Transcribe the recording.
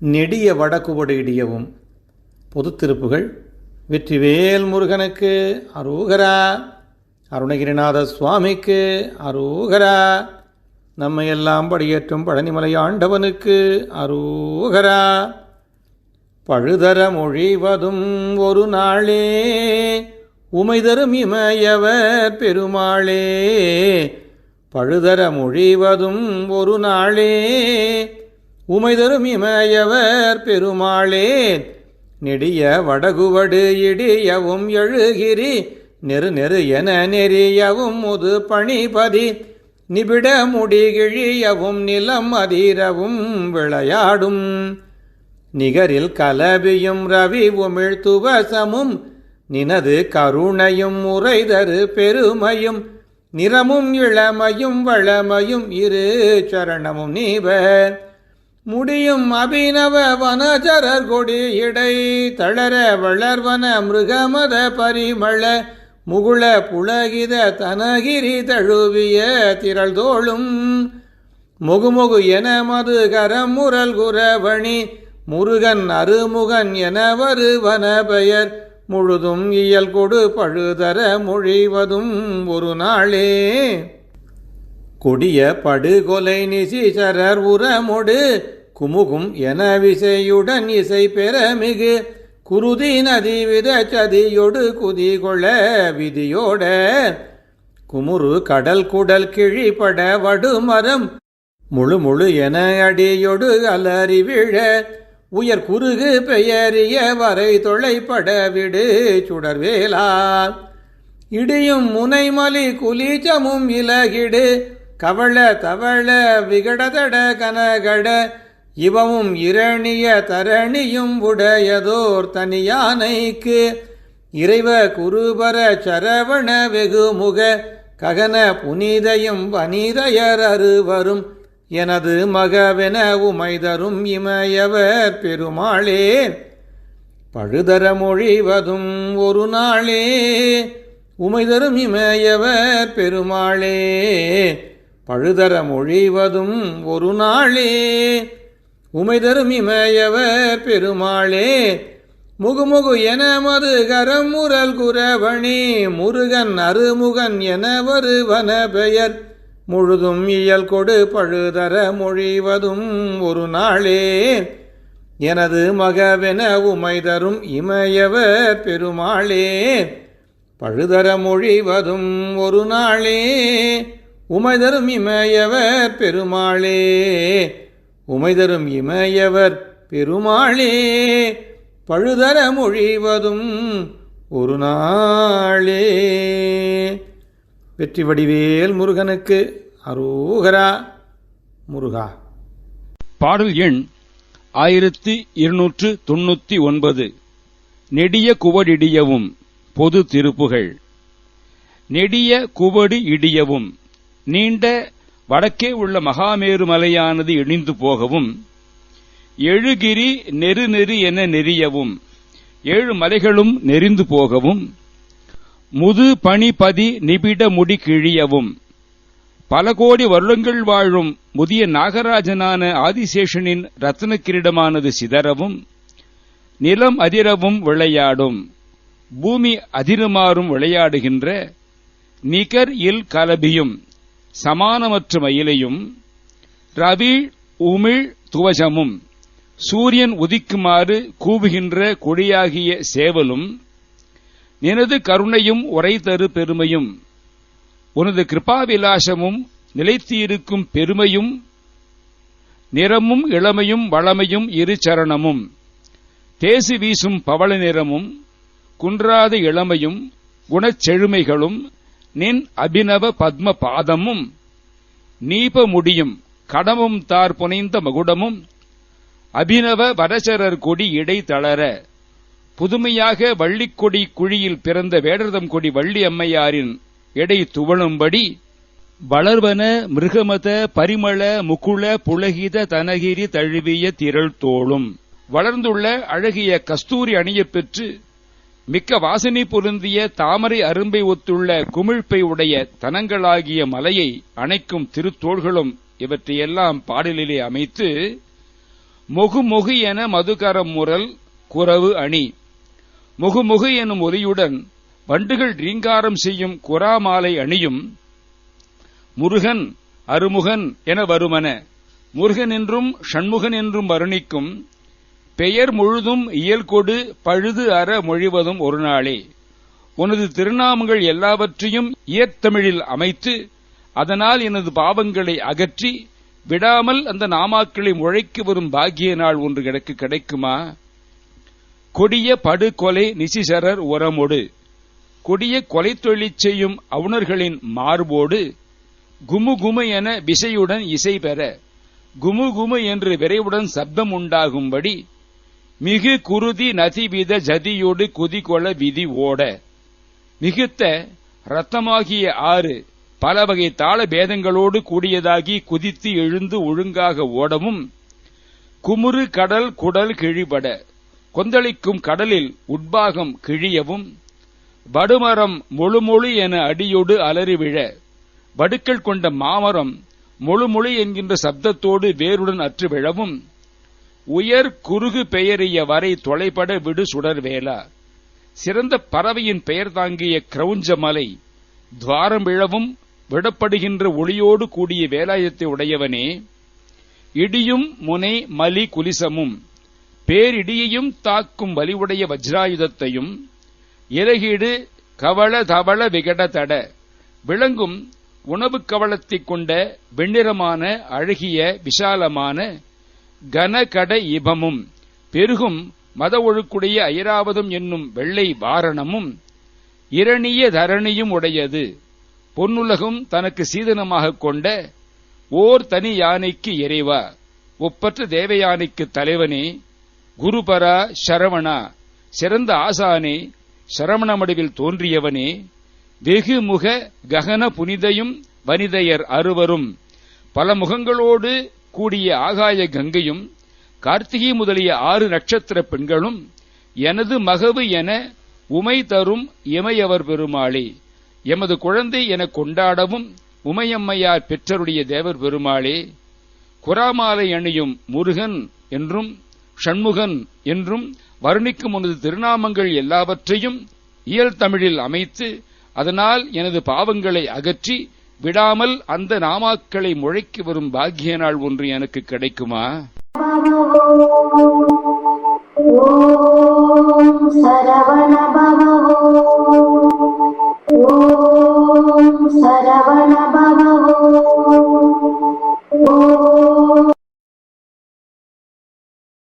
நெடிய வடக்குவடு இடியவும் பொது திருப்புகள் வெற்றிவேல் முருகனுக்கு அரோகரா. அருணகிரிநாத சுவாமிக்கு அரோகரா. நம்மை எல்லாம் படியேற்றும் பழனிமலை ஆண்டவனுக்கு அரோகரா. பழுதர மொழிவதும் ஒரு நாளே உமைதரும் இமையவர் பெருமாளே பழுதர மொழிவதும் ஒரு நாளே. உமைதரும் இமயவர் பெருமாளே நெடிய வடகுவடு இடியவும் எழுகிரி நெரு நெரு என நெறியவும் முது பணிபதி நிபிட முடிகிழியவும் நிலம் அதிரவும் விளையாடும். நிகரில் கலபியும் ரவி உமிழ் துவசமும் நினது கருணையும் உரைதரு பெருமையும் நிறமும் இளமையும் வளமையும் இரு சரணமும் நீவர். முடியும் அபினவ வனச்சரர் கொடி இடை தளர வளர்வன மிருகமத பரிமள. முகுள புலகித தனகிரி தழுவிய திரள் தோளும் முகுமுகு என மது கரமுரல் குரவணி. முருகன் அருமுகன் என வருவன பெயர். முழுதும் இயல் கொடு பழுதர மொழிவதும் ஒரு நாளே. கொடிய படுகொலை நிசிசரர் உரமொடு குமுகும் என விசையுடன் இசை பெற மிகு. குருதி நதி வித சதியொடு குதிகொள்ள விதியோட. குமுறு கடல் குடல் கிழிபட வடுமரம் முழு முழு என அடியொடு அலறி விழ. உயர் குறுகு பெயரிய வரை தொலைப்பட விடு சுடர்வேலா இடியும் முனைமலி குலீச்சமும் இலகிடு கவள தவள விகடதட கனகட இவமும் இரணிய தரணியும் உடையதோர் தனியானைக்கு. இறைவ குருபர சரவண வெகுமுக ககன புனிதையும் வனிதையர் அறுவரும் எனது மகவென உமைதரும் இமயவர் பெருமாளே பழுதர மொழிவதும் ஒரு நாளே உமைதரும் இமயவர் பெருமாளே பழுதர மொழிவதும் ஒரு நாளே உமைதரும் இமயவர் பெருமாளே முகுமுகு என மது கரம் முரல் குரவணி முருகன் அருமுகன் என வருவன பெயர். முழுதும் இயல் கொடு பழுதர மொழிவதும் ஒரு நாளே. எனது மகவென உமை தரும் இமயவர் பெருமாளே. பழுதர மொழிவதும் ஒரு நாளே. உமைதரும் இமயவர் பெருமாளே. உமைதரும் இமயவர் பெருமாளே. பழுதர மொழிவதும் ஒரு நாளே. வெற்றி வடிவேல் முருகனுக்கு. அரோகரா முருகா. பாடல் எண் ஆயிரத்தி இருநூற்று தொண்ணூத்தி ஒன்பது. நெடிய குவடிடியவும் பொது திருப்புகள். நெடிய குவடு இடியவும் நீண்ட வடக்கே உள்ள மகாமேரு மலையானது இணைந்து போகவும் எழுகிரி நெரு நெரு என நெறியவும் ஏழு மலைகளும் நெறிந்து போகவும் முது பணிபதி நிபிட முடி கிழியவும். பல கோடி வருடங்கள் வாழும் முதிய நாகராஜனான ஆதிசேஷனின் ரத்ன கிரீடமானது சிதறவும் நிலம் அதிரவும் விளையாடும். பூமி அதிருமாறும் விளையாடுகின்ற நிகர் இல் கலபியும் சமானமற்ற மயிலையும் ரவி உமிழ் துவஜமும் சூரியன் உதிக்குமாறு கூவுகின்ற கொடியாகிய சேவலும் நினது கருணையும் உரை தரு பெருமையும் உனது கிருபாவிலாசமும் நிலைத்திருக்கும் பெருமையும் நிறமும் இளமையும் வளமையும் இரு சரணமும். தேசு வீசும் பவள நிறமும் குன்றாத இளமையும் குணச்செழுமைகளும் நின் அபினவ பத்ம பாதமும். நீப முடியும் கடமும் தார் புனைந்த மகுடமும் அபினவ வரசரர் கொடி இடை தளர புதுமையாக வள்ளிக்கொடி குழியில் பிறந்த வேடர்தம் கொடி வள்ளி அம்மையாரின் எடை துவளும்படி வளர்வன மிருகமத பரிமள முகுள புலகித தனகிரி தழுவிய திரள் தோளும். வளர்ந்துள்ள அழகிய கஸ்தூரி அணியப் பெற்று மிக்க வாசனை பொருந்திய தாமரை அரும்பை ஒத்துள்ள குமிழ்ப்பை உடைய தனங்களாகிய மலையை அணைக்கும் திருத்தோள்களும் இவற்றையெல்லாம் பாடலிலே அமைத்து மொகு மொகு என மதுகரம் முரல் குறவு அணி. முகுமுகு எனும் ஒலியுடன் வண்டுகள் ரீங்காரம் செய்யும் குறாமாலை அணியும் முருகன் அருமுகன் என வருமன. முருகன் என்றும் ஷண்முகன் என்றும் வருணிக்கும் பெயர் முழுதும் இயல்கொடு பழுது அற மொழிவதும் ஒரு நாளே உனது திருநாமங்கள் எல்லாவற்றையும் இயத்தமிழில் அமைத்து அதனால் எனது பாவங்களை அகற்றி விடாமல் அந்த நாமாக்களை முழைக்கு வரும் பாக்கிய நாள் ஒன்று எனக்கு கிடைக்குமா? கொடிய படுகொலை நிசிசரர் உரமொடு கொடிய கொலை தொழில் செய்யும் அவுணர்களின் மார்போடு குமு குமு என விசையுடன் இசை பெற குமு குமு என்று விரைவுடன் சப்தம் உண்டாகும்படி மிகு குருதி நதிவித ஜதியோடு குதிகொள விதி ஓட. மிகுத்த ரத்தமாகிய ஆறு பல வகை தாள பேதங்களோடு கூடியதாகி குதித்து எழுந்து ஒழுங்காக ஓடவும் குமுறு கடல் குடல் கிழிபட. கொந்தளிக்கும் கடலில் உட்பாகம் கிழியவும் வடுமரம் முழுமொழி என அடியோடு அலறி விழ வடுக்கள் கொண்ட மாமரம் முழுமொழி என்கின்ற சப்தத்தோடு வேருடன் அற்று விழவும் உயர் குறுகு பெயரிய வரை தொலைபட விடு சுடர் வேளா சிறந்த பறவையின் பெயர் தாங்கிய கிரௌஞ்ச மலை துவாரம் விழவும் விடப்படுகின்ற ஒளியோடு கூடிய வேலாயத்தை உடையவனே. இடியும் முனை மலி குலிசமும். பேரிடியையும் தாக்கும் வலிவுடைய வஜ்ராயுதத்தையும் இறகீடு கவள தவள விகட தட விளங்கும் உணவு கவளத்தைக் கொண்ட வெண்ணிறமான அழகிய விசாலமான கனகட இபமும் பெருகும் மத ஒழுக்குடைய ஐராவதம் என்னும் வெள்ளை வாரணமும் இரணிய தரணியும் உடையது. பொன்னுலகும் தனக்கு சீதனமாகக் கொண்ட ஓர் தனி யானைக்கு இறைவா. ஒப்பற்ற தேவயானைக்கு தலைவனே குருபரா சரவணா. சிறந்த ஆசானே சரவணமடுவில் தோன்றியவனே வெகுமுக ககன புனிதையும் வனிதையர் அறுவரும் பல முகங்களோடு கூடிய ஆகாய கங்கையும் கார்த்திகை முதலிய ஆறு நட்சத்திர பெண்களும் எனது மகவு என உமை தரும் இமையவர் பெருமாளே. எமது குழந்தை என கொண்டாடவும் உமையம்மையார் பெற்றருடைய தேவர் பெருமாளே. குராமாலை அணியும் முருகன் என்றும் ஷண்முகன் என்றும் வர்ணிக்கும் உனது திருநாமங்கள் எல்லாவற்றையும் இயல் தமிழில் அமைத்து அதனால் எனது பாவங்களை அகற்றி விடாமல் அந்த நாமாக்களை முழைக்கு வரும் பாக்கிய நாள் ஒன்று எனக்கு கிடைக்குமா? சரவண